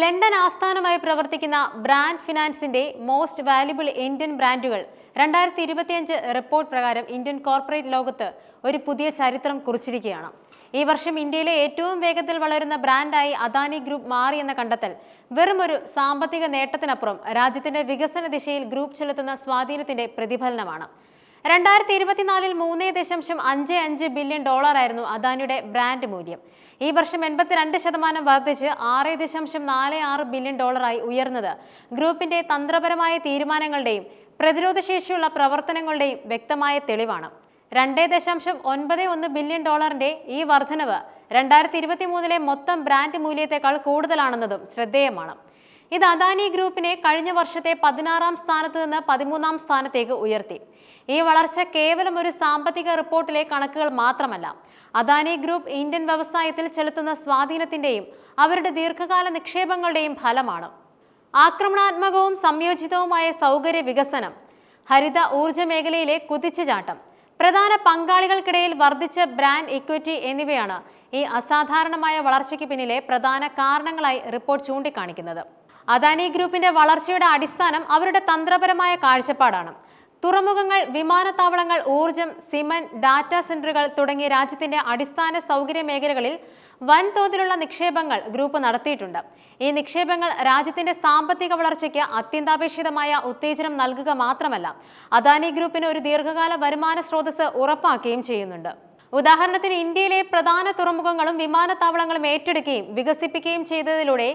London ആസ്ഥാനമായി പ്രവർത്തിക്കുന്ന brand ഫിനാൻസിന്റെ മോസ്റ്റ് വാല്യുബിൾ ഇന്ത്യൻ ബ്രാൻഡുകൾ. രണ്ടായിരത്തി ഇരുപത്തിയഞ്ച് റിപ്പോർട്ട് പ്രകാരം ഇന്ത്യൻ കോർപ്പറേറ്റ് ലോകത്ത് ഒരു പുതിയ ചരിത്രം കുറിച്ചിരിക്കുകയാണ്. ഈ വർഷം ഇന്ത്യയിലെ ഏറ്റവും വേഗത്തിൽ വളരുന്ന ബ്രാൻഡായി അദാനി ഗ്രൂപ്പ് മാറിയെന്ന കണ്ടെത്തൽ വെറും ഒരു സാമ്പത്തിക നേട്ടത്തിനപ്പുറം രാജ്യത്തിന്റെ വികസന ദിശയിൽ ഗ്രൂപ്പ് ചെലുത്തുന്ന സ്വാധീനത്തിന്റെ പ്രതിഫലനമാണ്. രണ്ടായിരത്തി ഇരുപത്തിനാലിൽ മൂന്ന് ദശാംശം അഞ്ച് അഞ്ച് ബില്യൺ ഡോളറായിരുന്നു അദാനിയുടെ ബ്രാൻഡ് മൂല്യം. ഈ വർഷം എൺപത്തിരണ്ട് ശതമാനം വർദ്ധിച്ച് ആറ് ദശാംശം നാല് ആറ് ബില്യൺ ഡോളറായി ഉയർന്നത്. ഗ്രൂപ്പിന്റെ തന്ത്രപരമായ തീരുമാനങ്ങളുടെയും പ്രതിരോധശേഷിയുള്ള പ്രവർത്തനങ്ങളുടെയും വ്യക്തമായ തെളിവാണ്. രണ്ട് ദശാംശം ഒൻപത് ഒന്ന് ബില്യൺ ഡോളറിന്റെ ഈ വർധനവ് രണ്ടായിരത്തി ഇരുപത്തി മൂന്നിലെ മൊത്തം ബ്രാൻഡ് മൂല്യത്തെക്കാൾ കൂടുതലാണെന്നതും ശ്രദ്ധേയമാണ്. ഇത് അദാനി ഗ്രൂപ്പിനെ കഴിഞ്ഞ വർഷത്തെ പതിനാറാം സ്ഥാനത്ത് നിന്ന് പതിമൂന്നാം സ്ഥാനത്തേക്ക് ഉയർത്തി. ഈ വളർച്ച കേവലം ഒരു സാമ്പത്തിക റിപ്പോർട്ടിലെ കണക്കുകൾ മാത്രമല്ല. അദാനി ഗ്രൂപ്പ് ഇന്ത്യൻ വ്യവസായത്തിൽ ചെലുത്തുന്ന സ്വാധീനത്തിന്റെയും അവരുടെ ദീർഘകാല നിക്ഷേപങ്ങളുടെയും ഫലമാണ്. ആക്രമണാത്മകവും സംയോജിതവുമായ സൗകര്യ വികസനം ഹരിത ഊർജ മേഖലയിലെ കുതിച്ചുചാട്ടം പ്രധാന പങ്കാളികൾക്കിടയിൽ വർദ്ധിച്ച ബ്രാൻഡ് ഇക്വിറ്റി എന്നിവയാണ് ഈ അസാധാരണമായ വളർച്ചയ്ക്ക് പിന്നിലെ പ്രധാന കാരണങ്ങളായി റിപ്പോർട്ട് ചൂണ്ടിക്കാണിക്കുന്നത്. അദാനി ഗ്രൂപ്പിന്റെ വളർച്ചയുടെ അടിസ്ഥാനം അവരുടെ തന്ത്രപരമായ കാഴ്ചപ്പാടാണ്. തുറമുഖങ്ങൾ വിമാനത്താവളങ്ങൾ ഊർജം സിമന്റ് ഡാറ്റാ സെന്ററുകൾ തുടങ്ങിയ രാജ്യത്തിന്റെ അടിസ്ഥാന സൗകര്യ മേഖലകളിൽ വൻതോതിലുള്ള നിക്ഷേപങ്ങൾ ഗ്രൂപ്പ് നടത്തിയിട്ടുണ്ട്. ഈ നിക്ഷേപങ്ങൾ രാജ്യത്തിന്റെ സാമ്പത്തിക വളർച്ചയ്ക്ക് അത്യന്താപേക്ഷിതമായ ഉത്തേജനം നൽകുക മാത്രമല്ല അദാനി ഗ്രൂപ്പിന് ഒരു ദീർഘകാല വരുമാന സ്രോതസ് ഉറപ്പാക്കുകയും ചെയ്യുന്നുണ്ട്. ഉദാഹരണത്തിന് ഇന്ത്യയിലെ പ്രധാന തുറമുഖങ്ങളും വിമാനത്താവളങ്ങളും ഏറ്റെടുക്കുകയും വികസിപ്പിക്കുകയും ചെയ്തതിലൂടെ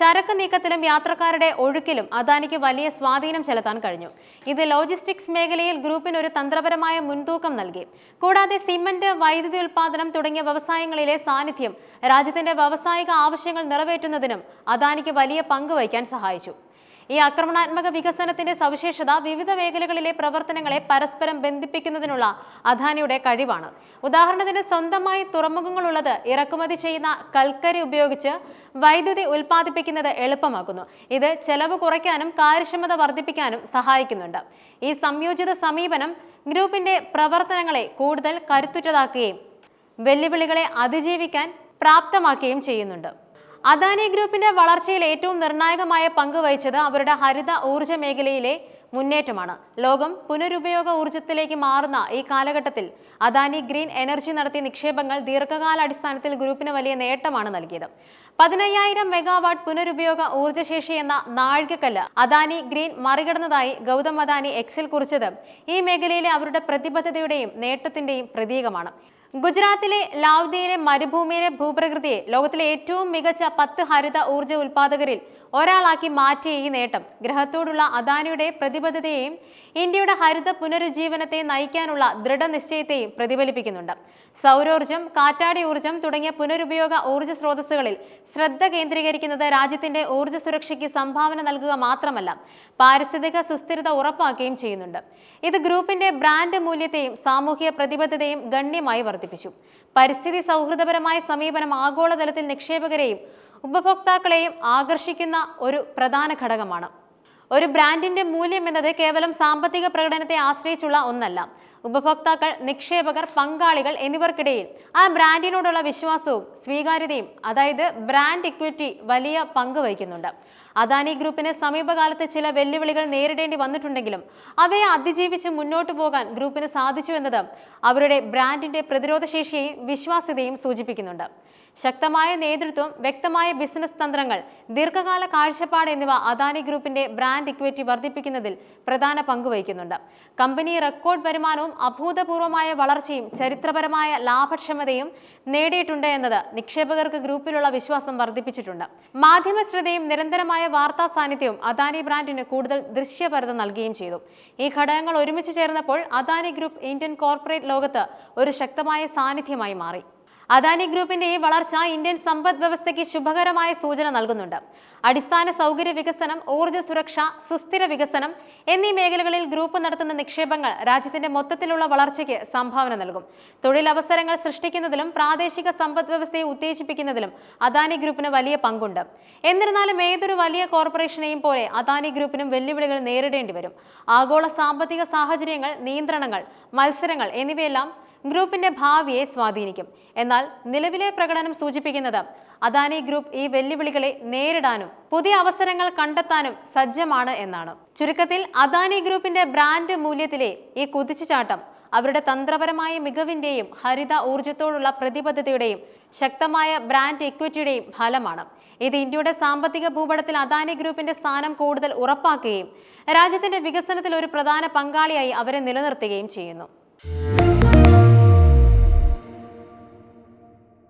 ചരക്ക് നീക്കത്തിലും യാത്രക്കാരുടെ ഒഴുക്കിലും അദാനിക്ക് വലിയ സ്വാധീനം ചെലുത്താൻ കഴിഞ്ഞു. ഇത് ലോജിസ്റ്റിക്സ് മേഖലയിൽ ഗ്രൂപ്പിന് ഒരു തന്ത്രപരമായ മുൻതൂക്കം നൽകി. കൂടാതെ സിമന്റ് വൈദ്യുതി ഉൽപാദനം തുടങ്ങിയ വ്യവസായങ്ങളിലെ സാന്നിധ്യം രാജ്യത്തിന്റെ വ്യാവസായിക ആവശ്യങ്ങൾ നിറവേറ്റുന്നതിനും അദാനിക്ക് വലിയ പങ്ക് വഹിക്കാൻ സഹായിച്ചു. ഈ ആക്രമണാത്മക വികസനത്തിന്റെ സവിശേഷത വിവിധ മേഖലകളിലെ പ്രവർത്തനങ്ങളെ പരസ്പരം ബന്ധിപ്പിക്കുന്നതിനുള്ള അദാനിയുടെ കഴിവാണ്. ഉദാഹരണത്തിന് സ്വന്തമായി തുറമുഖങ്ങളുള്ളത് ഇറക്കുമതി ചെയ്യുന്ന കൽക്കരി ഉപയോഗിച്ച് വൈദ്യുതി ഉൽപ്പാദിപ്പിക്കുന്നത് എളുപ്പമാക്കുന്നു. ഇത് ചെലവ് കുറയ്ക്കാനും കാര്യക്ഷമത വർദ്ധിപ്പിക്കാനും സഹായിക്കുന്നുണ്ട്. ഈ സംയോജിത സമീപനം ഗ്രൂപ്പിന്റെ പ്രവർത്തനങ്ങളെ കൂടുതൽ കരുത്തുറ്റതാക്കുകയും വെല്ലുവിളികളെ അതിജീവിക്കാൻ പ്രാപ്തമാക്കുകയും ചെയ്യുന്നുണ്ട്. അദാനി ഗ്രൂപ്പിന്റെ വളർച്ചയിൽ ഏറ്റവും നിർണായകമായ പങ്ക് വഹിച്ചത് അവരുടെ ഹരിത ഊർജ മേഖലയിലെ മുന്നേറ്റമാണ്. ലോകം പുനരുപയോഗ ഊർജത്തിലേക്ക് മാറുന്ന ഈ കാലഘട്ടത്തിൽ അദാനി ഗ്രീൻ എനർജി നടത്തിയ നിക്ഷേപങ്ങൾ ദീർഘകാലാടിസ്ഥാനത്തിൽ ഗ്രൂപ്പിന് വലിയ നേട്ടമാണ് നൽകിയത്. പതിനയ്യായിരം മെഗാവാട്ട് പുനരുപയോഗ ഊർജശേഷി എന്ന നാഴികക്കല്ല് അദാനി ഗ്രീൻ മറികടന്നതായി ഗൗതം അദാനി എക്സിൽ കുറിച്ചത് ഈ മേഖലയിലെ അവരുടെ പ്രതിബദ്ധതയുടെയും നേട്ടത്തിന്റെയും പ്രതീകമാണ്. ഗുജറാത്തിലെ ലാവ്ദിയിലെ മരുഭൂമിയിലെ ഭൂപ്രകൃതിയെ ലോകത്തിലെ ഏറ്റവും മികച്ച പത്ത് ഹരിത ഊർജ ഉൽപാദകരിൽ ഒരാളാക്കി മാറ്റിയ ഈ നേട്ടം. ഗ്രഹത്തോടുള്ള അദാനിയുടെ പ്രതിബദ്ധതയെയും ഇന്ത്യയുടെ ഹരിത പുനരുജ്ജീവനത്തെ നയിക്കാനുള്ള ദൃഢനിശ്ചയത്തെയും പ്രതിഫലിപ്പിക്കുന്നുണ്ട്. സൗരോർജം കാറ്റാടി ഊർജം തുടങ്ങിയ പുനരുപയോഗ ഊർജ സ്രോതസ്സുകളിൽ ശ്രദ്ധ കേന്ദ്രീകരിക്കുന്നത് രാജ്യത്തിന്റെ ഊർജ സുരക്ഷയ്ക്ക് സംഭാവന നൽകുക മാത്രമല്ല പാരിസ്ഥിതിക സുസ്ഥിരത ഉറപ്പാക്കുകയും ചെയ്യുന്നുണ്ട്. ഇത് ഗ്രൂപ്പിന്റെ ബ്രാൻഡ് മൂല്യത്തെയും സാമൂഹിക പ്രതിബദ്ധതയും ഗണ്യമായി വർദ്ധിപ്പിച്ചു. പരിസ്ഥിതി സൗഹൃദപരമായ സമീപനം ആഗോളതലത്തിൽ നിക്ഷേപകരെയും ഉപഭോക്താക്കളെയും ആകർഷിക്കുന്ന ഒരു പ്രധാന ഘടകമാണ്. ഒരു ബ്രാൻഡിന്റെ മൂല്യം എന്നത് കേവലം സാമ്പത്തിക പ്രകടനത്തെ ആശ്രയിച്ചുള്ള ഒന്നല്ല. ഉപഭോക്താക്കൾ നിക്ഷേപകർ പങ്കാളികൾ എന്നിവർക്കിടയിൽ ആ ബ്രാൻഡിനോടുള്ള വിശ്വാസവും സ്വീകാര്യതയും അതായത് ബ്രാൻഡ് ഇക്വിറ്റി വലിയ പങ്ക് വഹിക്കുന്നുണ്ട്. അദാനി ഗ്രൂപ്പിന് സമീപകാലത്ത് ചില വെല്ലുവിളികൾ നേരിടേണ്ടി വന്നിട്ടുണ്ടെങ്കിലും അവയെ അതിജീവിച്ച് മുന്നോട്ട് പോകാൻ ഗ്രൂപ്പിന് സാധിച്ചു എന്നത് അവരുടെ ബ്രാൻഡിന്റെ പ്രതിരോധശേഷിയെയും വിശ്വാസ്യതയും സൂചിപ്പിക്കുന്നുണ്ട്. ശക്തമായ നേതൃത്വം വ്യക്തമായ ബിസിനസ് തന്ത്രങ്ങൾ ദീർഘകാല കാഴ്ചപ്പാട് എന്നിവ അദാനി ഗ്രൂപ്പിന്റെ ബ്രാൻഡ് ഇക്വിറ്റി വർദ്ധിപ്പിക്കുന്നതിൽ പ്രധാന പങ്കുവഹിക്കുന്നുണ്ട് കമ്പനി റെക്കോർഡ് വരുമാനവും അഭൂതപൂർവമായ വളർച്ചയും ചരിത്രപരമായ ലാഭക്ഷമതയും നേടിയിട്ടുണ്ട് എന്നത് നിക്ഷേപകർക്ക് ഗ്രൂപ്പിലുള്ള വിശ്വാസം വർദ്ധിപ്പിച്ചിട്ടുണ്ട്. മാധ്യമ ശ്രദ്ധയും നിരന്തരമായ വാർത്താ സാന്നിധ്യവും അദാനി ബ്രാൻഡിന് കൂടുതൽ ദൃശ്യപരത നൽകുകയും ചെയ്തു. ഈ ഘടകങ്ങൾ ഒരുമിച്ച് ചേർന്നപ്പോൾ അദാനി ഗ്രൂപ്പ് ഇന്ത്യൻ കോർപ്പറേറ്റ് ലോകത്ത് ഒരു ശക്തമായ സാന്നിധ്യമായി മാറി. അദാനി ഗ്രൂപ്പിന്റെ ഈ വളർച്ച ഇന്ത്യൻ സമ്പദ് വ്യവസ്ഥയ്ക്ക് ശുഭകരമായ സൂചന നൽകുന്നുണ്ട്. അടിസ്ഥാന സൗകര്യ വികസനം ഊർജ സുരക്ഷ സുസ്ഥിര വികസനം എന്നീ മേഖലകളിൽ ഗ്രൂപ്പ് നടത്തുന്ന നിക്ഷേപങ്ങൾ രാജ്യത്തിന്റെ മൊത്തത്തിലുള്ള വളർച്ചയ്ക്ക് സംഭാവന നൽകും. തൊഴിലവസരങ്ങൾ സൃഷ്ടിക്കുന്നതിലും പ്രാദേശിക സമ്പദ് വ്യവസ്ഥയെ ഉത്തേജിപ്പിക്കുന്നതിലും അദാനി ഗ്രൂപ്പിന് വലിയ പങ്കുണ്ട്. എന്നിരുന്നാലും ഏതൊരു വലിയ കോർപ്പറേഷനെയും പോലെ അദാനി ഗ്രൂപ്പിനും വെല്ലുവിളികൾ നേരിടേണ്ടി വരും. ആഗോള സാമ്പത്തിക സാഹചര്യങ്ങൾ നിയന്ത്രണങ്ങൾ മത്സരങ്ങൾ എന്നിവയെല്ലാം ഗ്രൂപ്പിന്റെ ഭാവിയെ സ്വാധീനിക്കും. എന്നാൽ നിലവിലെ പ്രകടനം സൂചിപ്പിക്കുന്നത് അദാനി ഗ്രൂപ്പ് ഈ വെല്ലുവിളികളെ നേരിടാനും പുതിയ അവസരങ്ങൾ കണ്ടെത്താനും സജ്ജമാണ് എന്നാണ്. ചുരുക്കത്തിൽ അദാനി ഗ്രൂപ്പിന്റെ ബ്രാൻഡ് മൂല്യത്തിലെ ഈ കുതിച്ചുചാട്ടം അവരുടെ തന്ത്രപരമായ മികവിന്റെയും ഹരിത ഊർജത്തോടുള്ള പ്രതിബദ്ധതയുടെയും ശക്തമായ ബ്രാൻഡ് ഇക്വിറ്റിയുടെയും ഫലമാണ്. ഇത് ഇന്ത്യയുടെ സാമ്പത്തിക ഭൂപടത്തിൽ അദാനി ഗ്രൂപ്പിന്റെ സ്ഥാനം കൂടുതൽ ഉറപ്പാക്കുകയും രാജ്യത്തിന്റെ വികസനത്തിൽ ഒരു പ്രധാന പങ്കാളിയായി അവരെ നിലനിർത്തുകയും ചെയ്യുന്നു.